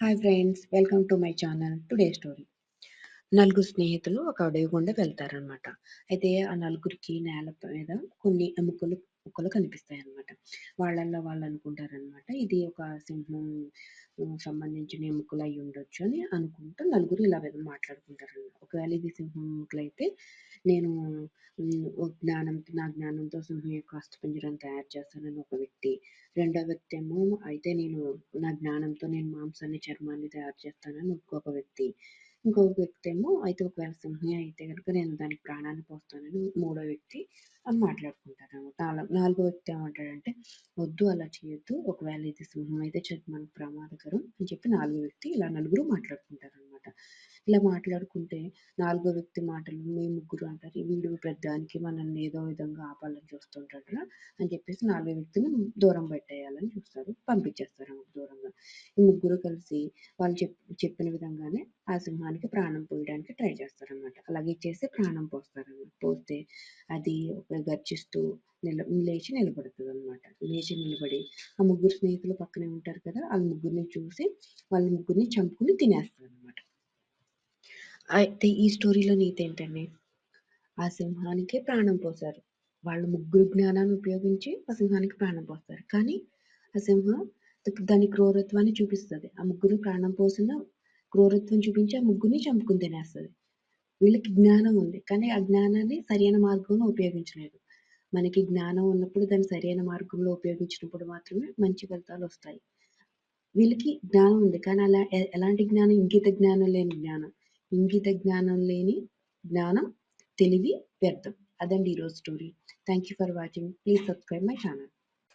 Hi friends, welcome to my channel. Today's story. నలుగురు స్నేహితులు ఒక అడవి గుండా వెళ్తారనమాట అయితే ఆ నలుగురికి నేల మీద కొన్ని ఎముకలు ముక్కలు కనిపిస్తాయి అనమాట వాళ్ళల్లో వాళ్ళు అనుకుంటారనమాట ఇది ఒక సింహం సంబంధించిన ఎముకలు అయి ఉండొచ్చు అని అనుకుంటూ నలుగురు ఇలా మాట్లాడుకుంటారనమాట ఒకవేళ ఇది సింహం ఎముకలైతే నేను ఓ జ్ఞానంతో నా జ్ఞానంతో సింహం యొక్క అస్థిపంజరం తయారు చేస్తానని ఒక వ్యక్తి రెండో వ్యక్తి ఏమో అయితే నేను నా జ్ఞానంతో నేను మాంసాన్ని చర్మాన్ని తయారు చేస్తానని ఇంకొక వ్యక్తి ఇంకొక వ్యక్తి ఏమో అయితే ఒకవేళ సింహం అయితే కనుక నేను దానికి ప్రాణాన్ని పోస్తానని మూడో వ్యక్తి అని మాట్లాడుకుంటారు అనమాట నాలుగో వ్యక్తి ఏమంటాడంటే వద్దు అలా చేయొద్దు. ఒకవేళ ఇది సింహం అయితే చ- మనకు ప్రమాదకరం అని చెప్పి నాలుగో వ్యక్తి ఇలా నలుగురు మాట్లాడుకుంటారు అనమాట ఇలా మాట్లాడుకుంటే నాలుగో వ్యక్తి మాటలు మీ ముగ్గురు అంటారు వీడు పెద్దానికి మనల్ని ఏదో విధంగా ఆపాలని చూస్తుంటాడు అని చెప్పేసి నాలుగో వ్యక్తిని దూరం పెట్టేయాలని చూస్తారు పంపించేస్తారు దూరంగా. ఈ ముగ్గురు కలిసి వాళ్ళు చెప్ చెప్పిన విధంగానే ఆ సింహానికి ప్రాణం పోయడానికి ట్రై చేస్తారన్నమాట. అలాగే చేసి ప్రాణం పోస్తారన్నమాట. పోస్తే అది ఒక గర్జిస్తూ నిల లేచి నిలబడుతుంది అనమాట లేచి నిలబడి ఆ ముగ్గురు స్నేహితులు పక్కనే ఉంటారు కదా వాళ్ళ ముగ్గురిని చూసి వాళ్ళ ముగ్గురిని చంపుకుని తినేస్తారు. అయితే ఈ స్టోరీలో నీతి ఏంటండి ఆ సింహానికే ప్రాణం పోశారు. వాళ్ళు ముగ్గురు జ్ఞానాన్ని ఉపయోగించి ఆ సింహానికి ప్రాణం పోస్తారు. కానీ ఆ సింహం దాని క్రూరత్వాన్ని చూపిస్తుంది. ఆ ముగ్గురు ప్రాణం పోసిన క్రూరత్వం చూపించి ఆ ముగ్గురిని చంపుకుని తినేస్తుంది. వీళ్ళకి జ్ఞానం ఉంది. కానీ ఆ జ్ఞానాన్ని సరైన మార్గంలో ఉపయోగించలేదు. మనకి జ్ఞానం ఉన్నప్పుడు దాన్ని సరైన మార్గంలో ఉపయోగించినప్పుడు మాత్రమే మంచి ఫలితాలు వస్తాయి. వీళ్ళకి జ్ఞానం ఉంది. కానీ అలా ఎ- ఎలాంటి జ్ఞానం? ఇంగిత జ్ఞానం లేని జ్ఞానం. ఇంగిత జ్ఞానం లేని జ్ఞానం తెలివి వ్యర్థం. అదండి ఈరోజు story thank you for watching please subscribe my channel